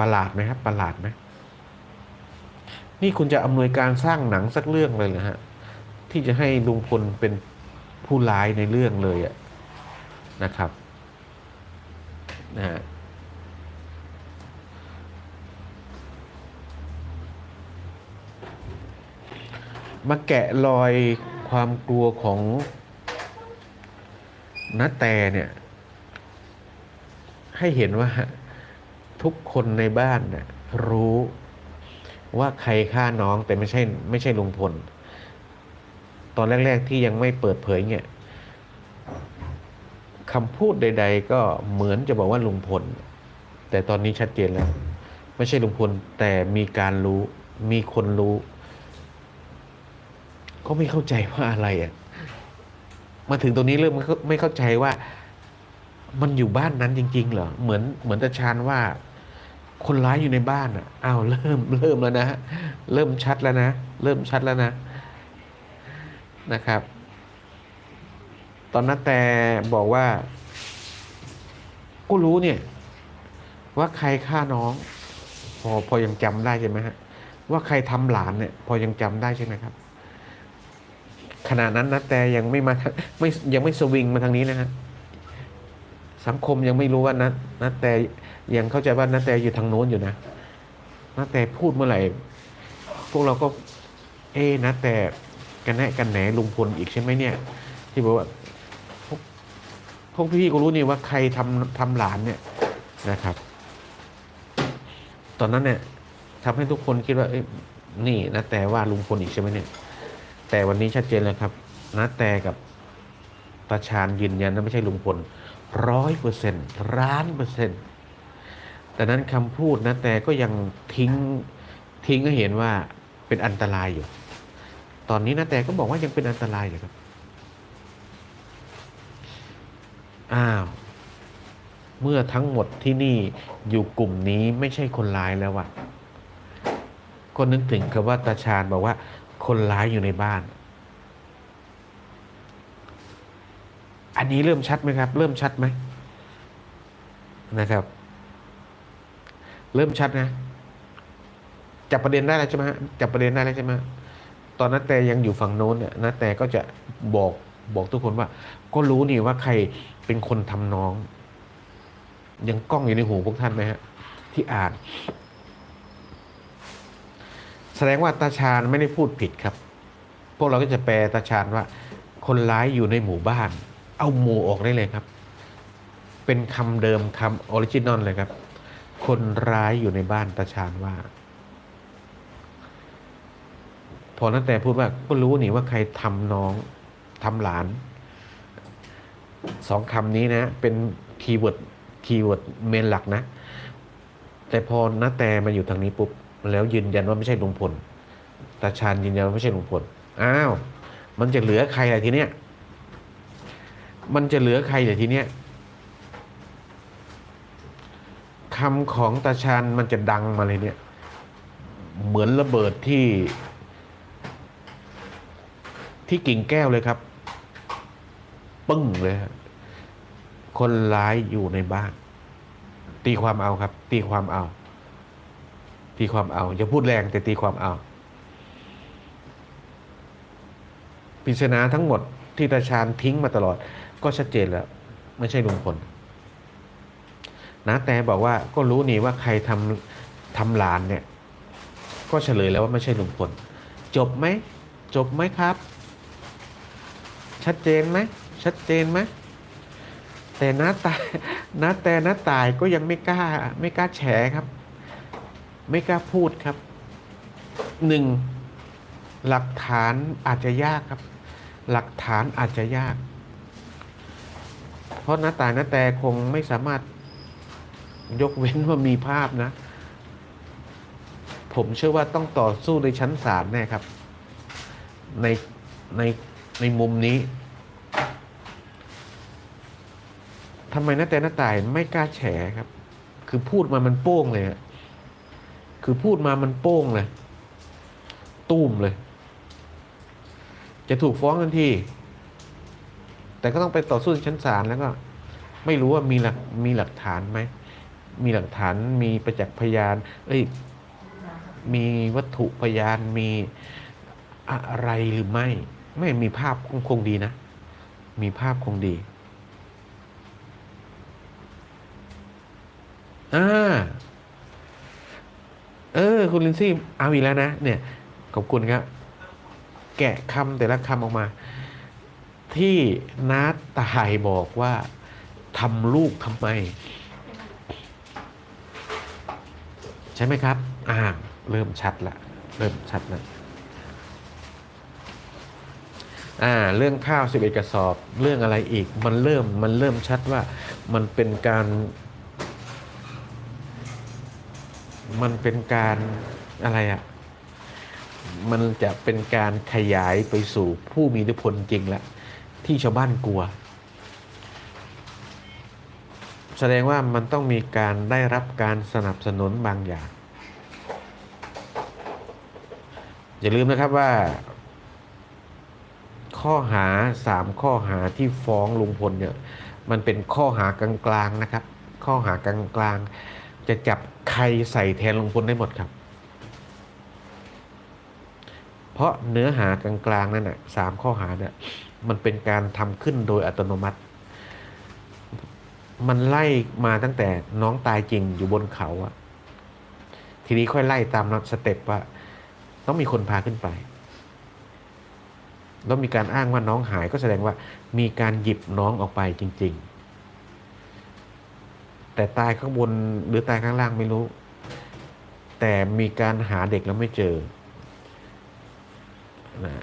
ประหลาดไหมครับประหลาดไหมนี่คุณจะอำนวยการสร้างหนังสักเรื่องเลยเหรอฮะ ที่จะให้ลุงพลเป็นผู้ร้ายในเรื่องเลยอะนะครับนะฮะมาแกะรอยความกลัวของนัตแต่เนี่ย ให้เห็นว่า ทุกคนในบ้านนี่ยรู้ว่าใครฆ่าน้องแต่ไม่ใช่ไม่ใช่ลุงพล ตอนแรก ๆ ที่ยังไม่เปิดเผยเนี่ยคำพูดใด ๆ ก็เหมือนจะบอกว่าลุงพล แต่ตอนนี้ชัดเจนแล้ว ไม่ใช่ลุงพล แต่มีการรู้มีคนรู้ ก็ไม่เข้าใจว่าอะไรอะมาถึงตรงนี้เริ่มไม่เข้าใจว่า มันอยู่บ้านนั้นจริง ๆ เหรอเหมือนเหมือนตาชานว่า คนร้ายอยู่ในบ้านอะอ้าวเริ่มเริ่มแล้วนะเริ่มชัดแล้วนะ เริ่มชัดแล้วนะนะครับ ตอนนั้นแต่บอกว่าก็รู้เนี่ย ว่าใครฆ่าน้อง พอพอยังจำได้ใช่ไหมฮะว่าใครทำหลานเนี่ย พอยังจำได้ใช่ไหมครับขณะนั้นนะแต่ยังไม่มาไม่ยังไม่สวิงมาทางนี้นะฮะสังคมยังไม่รู้ว่านะนะแต่ ยังเข้าใจว่านะแต่อยู่ทางโน้นอยู่นะนะแต่พูดเมื่อไหร่ พวกเราก็ เอ๊นะแต่กันแน่กันแหนลุงพลอีกใช่ไหมเนี่ย ที่บอกว่าพวกพวกพี่ก็รู้นี่ว่าใครทำทำหลานเนี่ยนะครับ ตอนนั้นเนี่ยทำให้ทุกคนคิดว่าเอ้นี่นะแต่ว่าลุงพลอีกใช่ไหมเนี่ย แต่วันนี้ชัดเจนแล้วครับนะแต่กับประชานยืนยันว่าไม่ใช่ลุงพลร้อยเปอร์เซ็นต์ล้านเปอร์เซ็นต์ แต่นั้นคำพูดนะแต่ก็ยังทิ้งทิ้งให้เห็นว่าเป็นอันตรายอยู่ ตอนนี้นะแต่ก็บอกว่ายังเป็นอันตรายอยู่ครับ อ้าว เมื่อทั้งหมดที่นี่อยู่กลุ่มนี้ไม่ใช่คนร้ายแล้ววะก็นึกถึงคำว่าตาชาญบอกว่า คนร้ายอยู่ในบ้าน อันนี้เริ่มชัดไหมครับ เริ่มชัดไหมนะครับ เริ่มชัดนะจับประเด็นได้แล้วใช่ไหมฮะจับประเด็นได้แล้วใช่ไหมตอนนั้นแต่ยังอยู่ฝั่งโน้นเนี่ยนะแต่ก็จะบอกบอกทุกคนว่า ก็รู้นี่ว่าใครเป็นคนทำน้อง ยังกล้องอยู่ในหูพวกท่านไหมฮะ ที่อ่าน แสดงว่าตาชาญไม่ได้พูดผิดครับ พวกเราก็จะแปลตาชาญว่า คนร้ายอยู่ในหมู่บ้าน เอาหมู่ออกได้เลยครับ เป็นคำเดิมคำออริจินอลเลยครับ คนร้ายอยู่ในบ้านตาชาญว่า พอนั้นแต่พูดว่าก็รู้นี่ว่าใครทำน้องทำหลานสองคำนี้นะเป็นคีย์เวิร์ดคีย์เวิร์ดเมนหลักนะ แต่พอนาแต่มาอยู่ทางนี้ปุ๊บแล้วยืนยันว่าไม่ใช่ลุงพลตาชาญยืนยันว่าไม่ใช่ลุงพลอ้าวมันจะเหลือใครล่ะทีเนี้ยมันจะเหลือใครล่ะทีเนี้ย คำของตาชาญมันจะดังมาเลยเนี่ย เหมือนระเบิดที่ ที่กิ่งแก้วเลยครับ ปึ้งเลยครับคนร้ายอยู่ในบ้าน ตีความเอาครับ ตีความเอา ตีความเอาอย่าพูดแรงแต่ตีความเอาปริศนาทั้งหมดที่ตาชาญทิ้งมาตลอด ก็ชัดเจนแล้ว ไม่ใช่ลุงพล นะแต่บอกว่าก็รู้นี่ว่าใครทำทำหลานเนี่ย ก็เฉลยแล้วว่าไม่ใช่ลุงพลจบไหมจบไหมครับ ชัดเจนไหมชัดเจนไหมแต่น้าตายน้าแต่น้าตายก็ยังไม่กล้า ไม่กล้าแฉครับ ไม่กล้าพูดครับหนึ่งหลักฐานอาจจะยากครับ หลักฐานอาจจะยาก เพราะน้าตายน้าแต่คงไม่สามารถ ยกเว้นว่ามีภาพนะ ผมเชื่อว่าต้องต่อสู้ในชั้นศาลแน่ครับ ในในในมุมนี้ทำไมน้าแต่น้าตายไม่กล้าแฉครับ คือพูดมามันโป้งเลยคือพูดมามันโป้งเลย ตุ้มเลย จะถูกฟ้องทันที แต่ก็ต้องไปต่อสู้ในชั้นศาลแล้วก็ ไม่รู้ว่ามีหลักมีหลักฐานไหม มีหลักฐานมีประจักษ์พยาน เอ้ยมีวัตถุพยานมีอะไรหรือไม่ ไม่มีภาพคงคงดีนะ มีภาพคงดีอ่าเออ คุณลินซี่เอาอีกแล้วนะ เนี่ย ขอบคุณครับ แกะคำแต่ละคำออกมา ที่นัดตายบอกว่าทำลูกทำไม ใช่ไหมครับ อ่า เริ่มชัดละ เริ่มชัดละอ่า เรื่องข้าวสิบเอ็ดกระสอบ เรื่องอะไรอีก มันเริ่ม มันเริ่มชัดว่า มันเป็นการ มันเป็นการอะไรอะ่ะ มันจะเป็นการขยายไปสู่ผู้มีอิทธิพลจริงล้วที่ชาวบ้านกลัว แสดงว่ามันต้องมีการได้รับการสนับสนุนบางอย่าง อย่าลืมนะครับว่า ข้อหาสามข้อหาที่ฟ้องลุงพลเนี่ยมันเป็นข้อหากลางๆนะครับ ข้อหากลางๆ จะจับใครใส่แทนลุงพลได้หมดครับ เพราะเนื้อหากลางๆนั่นน่ะสามข้อหาเนี่ยมันเป็นการทำขึ้นโดยอัตโนมัติ มันไล่มาตั้งแต่น้องตายจริงอยู่บนเขาอะทีนี้ค่อยไล่ตามสเต็ปว่า ต้องมีคนพาขึ้นไป แล้วมีการอ้างว่าน้องหายก็แสดงว่ามีการหยิบน้องออกไปจริง ๆ แต่ตายข้างบนหรือตายข้างล่างไม่รู้ แต่มีการหาเด็กแล้วไม่เจอนะ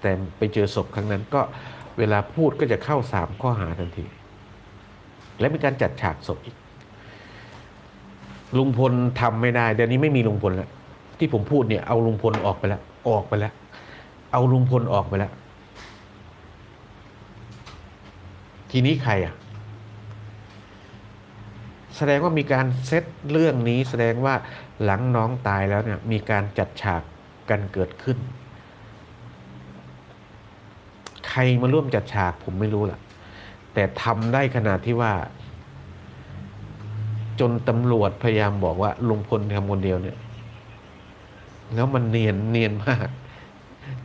แต่ไปเจอศพครั้งนั้นก็เวลาพูดก็จะเข้าสามข้อหาทันที และมีการจัดฉากศพอีก ลุงพลทำไม่ได้เดี๋ยวนี้ไม่มีลุงพลแล้วที่ผมพูดเนี่ยเอาลุงพลออกไปแล้วออกไปแล้วเอาลุงพลออกไปแล้วทีนี้ใครอะ แสดงว่ามีการเซตเรื่องนี้ แสดงว่าหลังน้องตายแล้วเนี่ย มีการจัดฉากกันเกิดขึ้น ใครมาร่วมจัดฉากผมไม่รู้ล่ะ แต่ทำได้ขนาดที่ว่า จนตำรวจพยายามบอกว่าลุงพลทำคนเดียวเนี่ย แล้วมันเนียนเนียนมาก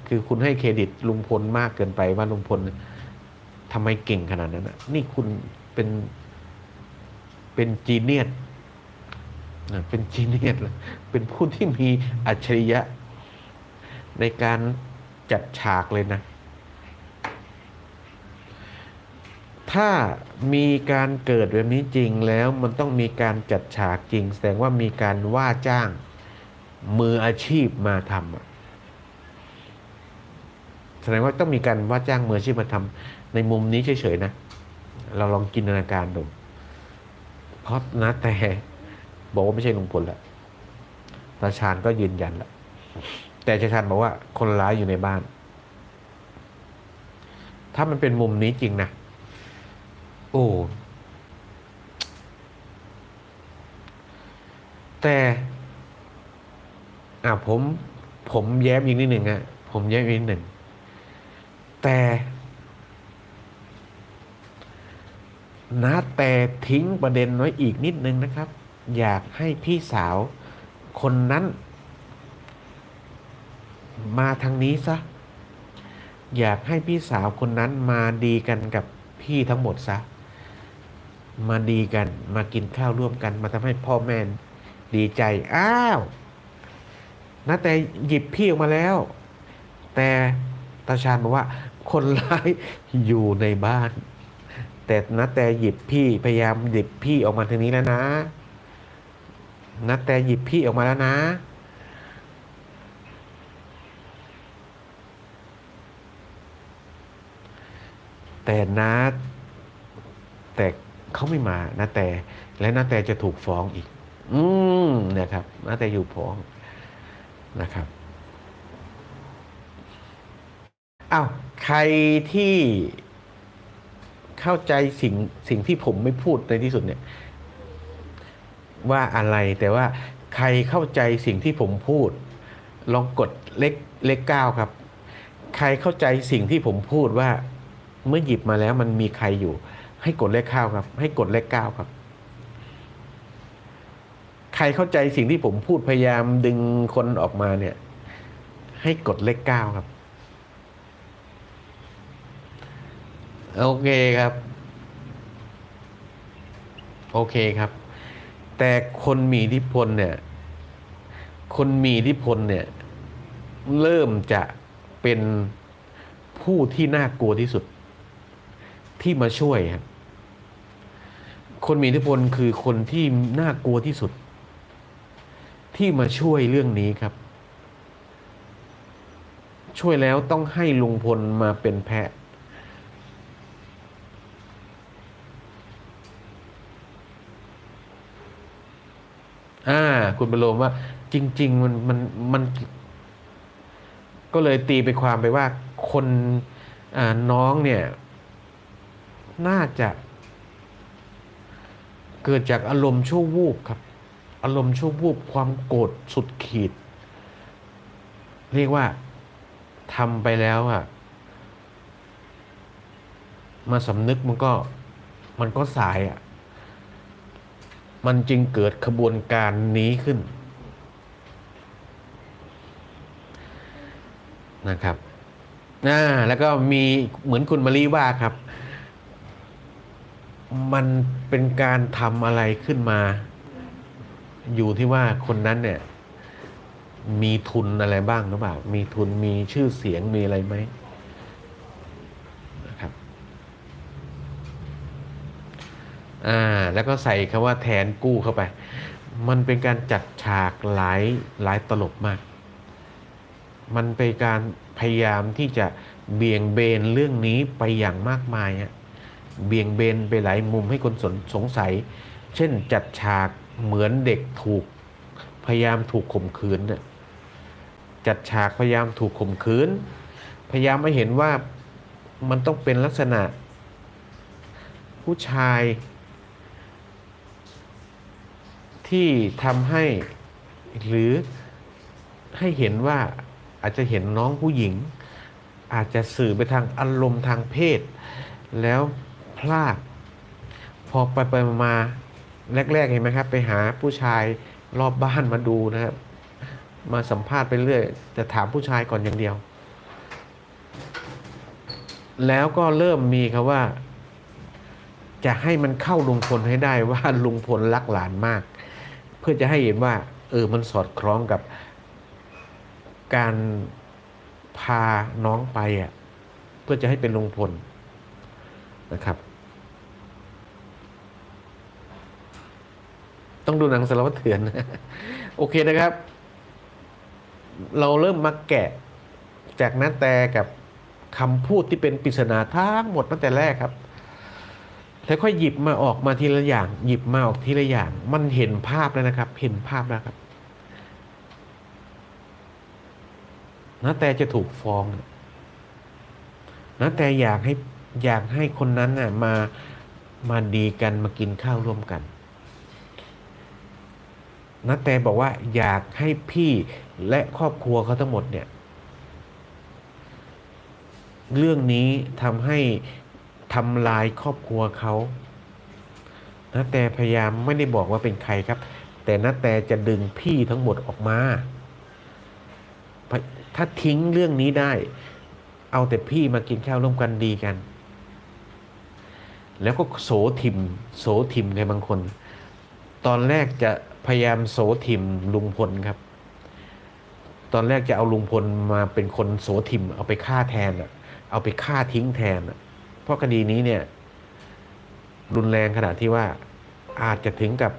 คือคุณให้เครดิตลุงพลมากเกินไปว่าลุงพลทำไมเก่งขนาดนั้นนะนี่คุณเป็นเป็นจีเนียสนะเป็นจีเนียสเป็นผู้ที่มีอัจฉริยะในการจัดฉากเลยนะ ถ้ามีการเกิดแบบนี้จริงแล้วมันต้องมีการจัดฉากจริง แสดงว่ามีการว่าจ้างมืออาชีพมาทำอะแสดงว่าต้องมีการว่าจ้างมืออาชีพมาทำในมุมนี้เฉยๆนะ เราลองจินตนาการดูเพราะนะแต่บอกว่าไม่ใช่ลุงพลแล้วตาชาญก็ยืนยันแล้วแต่ชาชาญบอกว่าคนร้ายอยู่ในบ้าน ถ้ามันเป็นมุมนี้จริงนะ โอ้ แต่ อ่าผม ผมแย้มอีกนิดหนึ่งอะผมแย้มอีกนิดหนึ่ง แต่นะแต่ทิ้งประเด็นไว้อีกนิดนึงนะครับ อยากให้พี่สาวคนนั้น มาทางนี้ซะ อยากให้พี่สาวคนนั้นมาดีกันกับพี่ทั้งหมดซะ มาดีกัน มากินข้าวร่วมกัน มาทำให้พ่อแม่ดีใจ อ้าวนะแต่หยิบพี่ออกมาแล้ว แต่ตาชาญบอกว่า คนร้ายอยู่ในบ้าน แต่นะแต่หยิบพี่พยายามหยิบพี่ออกมาทางนี้แล้วนะนะแต่หยิบพี่ออกมาแล้วนะแต่นะแต่ เขาไม่มานะแต่ และนาแต่จะถูกฟ้องอีก อืมนะครับนาแต่อยู่ฟ้องนะครับอ้าวใครที่เข้าใจสิ่งสิ่งที่ผมไม่พูดในที่สุดเนี่ย ว่าอะไรแต่ว่าใครเข้าใจสิ่งที่ผมพูด ลองกดเลขเลขเก้าครับ ใครเข้าใจสิ่งที่ผมพูดว่าเมื่อหยิบมาแล้วมันมีใครอยู่ ให้กดเลขเก้าครับ ให้กดเลขเก้าครับ ใครเข้าใจสิ่งที่ผมพูดพยายามดึงคนออกมาเนี่ย ให้กดเลขเก้าครับ โอเคครับ โอเคครับ แต่คนมีอิทธิพลเนี่ย คนมีอิทธิพลเนี่ย เริ่มจะเป็นผู้ที่น่ากลัวที่สุด ที่มาช่วยครับคนมีอิทธิพลคือคนที่น่ากลัวที่สุด ที่มาช่วยเรื่องนี้ครับ ช่วยแล้วต้องให้ลุงพลมาเป็นแพะอ่า คุณประโลมว่า จริง ๆ มันมันมัน ก็เลยตีไปความไปว่าคนอ่าน้องเนี่ย น่าจะ เกิดจากอารมณ์ชั่ววูบครับ อารมณ์ชั่ววูบความโกรธสุดขีด เรียกว่าทำไปแล้วอะมาสำนึกมันก็มันก็สายอะมันจึงเกิดขบวนการนี้ขึ้นนะครับอ่าแล้วก็มีเหมือนคุณมารีว่าครับ มันเป็นการทำอะไรขึ้นมา อยู่ที่ว่าคนนั้นเนี่ย มีทุนอะไรบ้างหรือเปล่า มีทุนมีชื่อเสียงมีอะไรไหมนะครับ อ่า แล้วก็ใส่คำว่าแทนกู้เข้าไป มันเป็นการจัดฉากหลายหลายตลบมาก มันเป็นการพยายามที่จะเบี่ยงเบนเรื่องนี้ไปอย่างมากมายอะ เบี่ยงเบนไปหลายมุมให้คนสนสงสัย เช่นจัดฉากเหมือนเด็กถูกพยายามถูกข่มขืนเนี่ยจัดฉากพยายามถูกข่มขืน พยายามไม่เห็นว่ามันต้องเป็นลักษณะ ผู้ชายที่ทำให้หรือให้เห็นว่าอาจจะเห็นน้องผู้หญิง อาจจะสื่อไปทางอารมณ์ทางเพศ แล้ว พลาด พอไปไปมาแรกๆเห็นไหมครับ ไปหาผู้ชายรอบบ้านมาดูนะครับ มาสัมภาษณ์ไปเรื่อย แต่ถามผู้ชายก่อนอย่างเดียว แล้วก็เริ่มมีคำว่า จะให้มันเข้าลุงพลให้ได้ว่าลุงพลรักหลานมาก เพื่อจะให้เห็นว่า เออมันสอดคล้องกับ การพาน้องไปอะ เพื่อจะให้เป็นลุงพลนะครับ ต้องดูหนังสารวัตรเถื่อนโอเคนะครับ เราเริ่มมาแกะ จากนัแตกับคำพูดที่เป็นปริศนาทั้งหมดตั้งแต่แรกครับ แล้วค่อยหยิบมาออกมาทีละอย่าง หยิบมาออกทีละอย่าง มันเห็นภาพแล้วนะครับ เห็นภาพแล้วครับนาแต่จะถูกฟ้องนาแต่อยากให้อยากให้คนนั้นน่ะมามาดีกันมากินข้าวร่วมกัน นาแต่บอกว่าอยากให้พี่และครอบครัวเขาทั้งหมดเนี่ย เรื่องนี้ทำให้ทำลายครอบครัวเขานาแต่พยายามไม่ได้บอกว่าเป็นใครครับ แต่นาแต่จะดึงพี่ทั้งหมดออกมา ถ้าทิ้งเรื่องนี้ได้ เอาแต่พี่มากินข้าวร่วมกันดีกัน แล้วก็โสทิมโสทิมใครบางคน ตอนแรกจะ พยายามโสทิมลุงพลครับ ตอนแรกจะเอาลุงพลมาเป็นคนโสทิมเอาไปฆ่าแทนอะเอาไปฆ่าทิ้งแทนอะเพราะคดีนี้เนี่ย รุนแรงขนาดที่ว่าอาจจะถึงกับ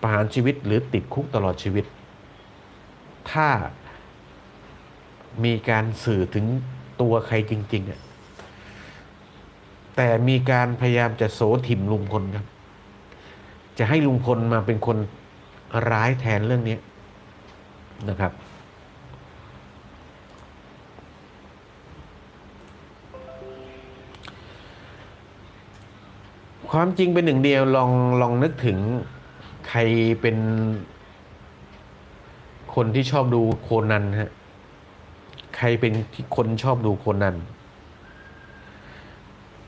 ประหารชีวิตหรือติดคุกตลอดชีวิต ถ้ามีการสื่อถึงตัวใครจริงๆอะแต่มีการพยายามจะโสถิมลุงพลครับ จะให้ลุงพลมาเป็นคนร้ายแทนเรื่องนี้นะครับ ความจริงเป็นหนึ่งเดียวลองลองนึกถึงใครเป็นคนที่ชอบดูโคนันฮะ ใครเป็นที่คนชอบดูโคนัน